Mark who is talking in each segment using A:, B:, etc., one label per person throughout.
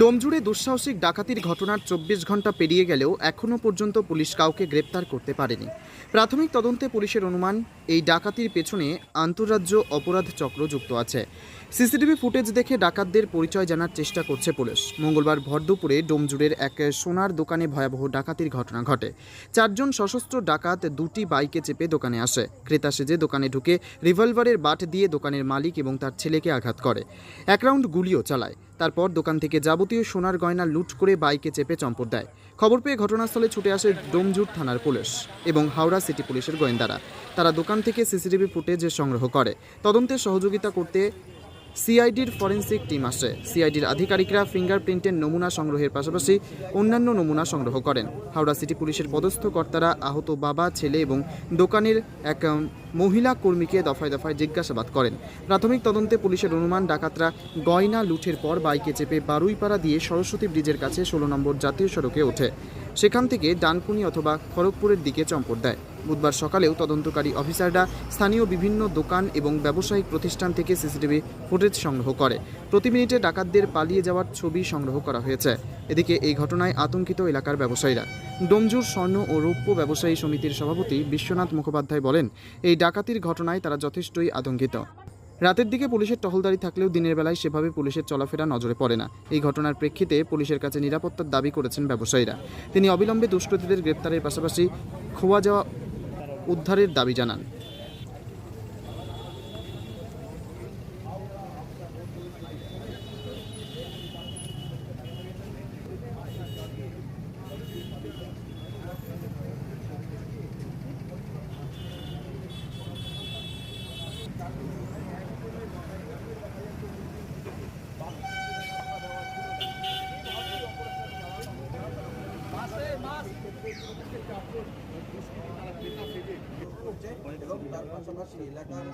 A: ডোমজুড়ে দুঃসাহসিক ডাকাতির ঘটনার চব্বিশ ঘণ্টা পেরিয়ে গেলেও এখনও পর্যন্ত পুলিশ কাউকে গ্রেপ্তার করতে পারেনি। প্রাথমিক তদন্তে পুলিশের অনুমান, এই ডাকাতির পেছনে আন্তঃরাজ্য অপরাধ চক্র যুক্ত আছে। সিসিটিভি ফুটেজ দেখে ডাকাতদের পরিচয় জানার চেষ্টা করছে পুলিশ। মঙ্গলবার ভর দুপুরে ডোমজুড়ের এক সোনার দোকানে ভয়াবহ ডাকাতির ঘটনা ঘটে। চারজন সশস্ত্র ডাকাত দুটি বাইকে চেপে দোকানে আসে। ক্রেতা সেজে দোকানে ঢুকে রিভলভারের বাট দিয়ে দোকানের মালিক এবং তার ছেলেকে আঘাত করে। এক রাউন্ড গুলিও চালায়। তারপর দোকান থেকে যাবতীয় সোনার গয়না লুট করে বাইকে চেপে চম্পট দেয়। খবর পেয়ে ঘটনাস্থলে ছুটে আসে ডোমজুট থানার পুলিশ এবং হাওড়া সিটি পুলিশের গোয়েন্দারা। তারা দোকান থেকে সিসিটিভি ফুটেজ সংগ্রহ করে। তদন্তে সহযোগিতা করতে সিআইডির ফরেন্সিক টিম আসে। সিআইডির আধিকারিকরা ফিঙ্গারপ্রিন্টের নমুনা সংগ্রহের পাশাপাশি অন্যান্য নমুনা সংগ্রহ করেন। হাওড়া সিটি পুলিশের পদস্থ কর্তারা আহত বাবা, ছেলে এবং দোকানের এক মহিলা কর্মীকে দফায় দফায় জিজ্ঞাসাবাদ করেন। প্রাথমিক তদন্তে পুলিশের অনুমান, ডাকাতরা গয়না লুঠের পর বাইকে চেপে বারুইপাড়া দিয়ে সরস্বতী ব্রিজের কাছে ষোলো নম্বর জাতীয় সড়কে ওঠে। সেখান থেকে ডানকুনি অথবা খড়গপুরের দিকে চম্পট দেয়। বুধবার সকালেও তদন্তকারী অফিসাররা স্থানীয় বিভিন্ন দোকান এবং ব্যবসায়িক প্রতিষ্ঠান থেকে সিসিটিভি ফুটেজ সংগ্রহ করে। প্রতি মিনিটে ডাকাতদের পালিয়ে যাওয়ার ছবি সংগ্রহ করা হয়েছে। এদিকে এই ঘটনায় আতঙ্কিত এলাকার ব্যবসায়ীরা। ডোমজুর স্বর্ণ ও রৌপ্য ব্যবসায়ী সমিতির সভাপতি বিশ্বনাথ মুখোপাধ্যায় বলেন, এই ডাকাতির ঘটনায় তারা যথেষ্টই আতঙ্কিত। রাতের দিকে পুলিশের টহলদারি থাকলেও দিনের বেলায় সেভাবে পুলিশের চলাফেরা নজরে পড়ে না। এই ঘটনার প্রেক্ষিতে পুলিশের কাছে নিরাপত্তার দাবি করেছেন ব্যবসায়ীরা। তিনি অবিলম্বে দুষ্কৃতীদের গ্রেপ্তারের পাশাপাশি খোয়া যাওয়া উদ্ধারের দাবি জানান।
B: এবং তার পাশাপাশি এলাকার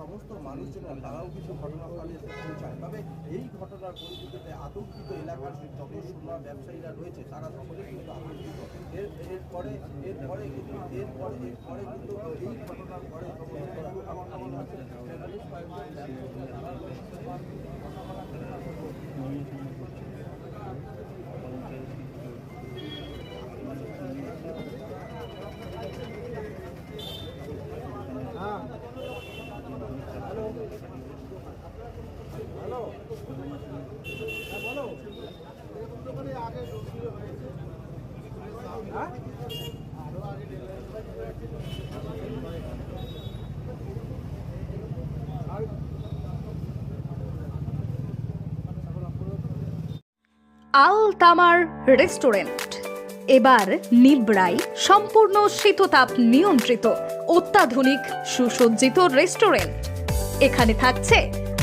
B: সমস্ত মানুষজন তারাও কিছু ঘটনাস্থলে পৌঁছায় তবে এই ঘটনার পরিস্থিতিতে আতঙ্কিত এলাকার যত সোনা ব্যবসায়ীরা রয়েছে তারা সকলে কিন্তু আতঙ্কিত এর এরপরে এরপরে কিন্তু এরপরে এরপরে কিন্তু এই ঘটনার পরে
C: আল তামার রেস্টুরেন্ট। এবার নিবড়াই সম্পূর্ণ শীততাপ নিয়ন্ত্রিত অত্যাধুনিক সুসজ্জিত রেস্টুরেন্ট। এখানে থাকছে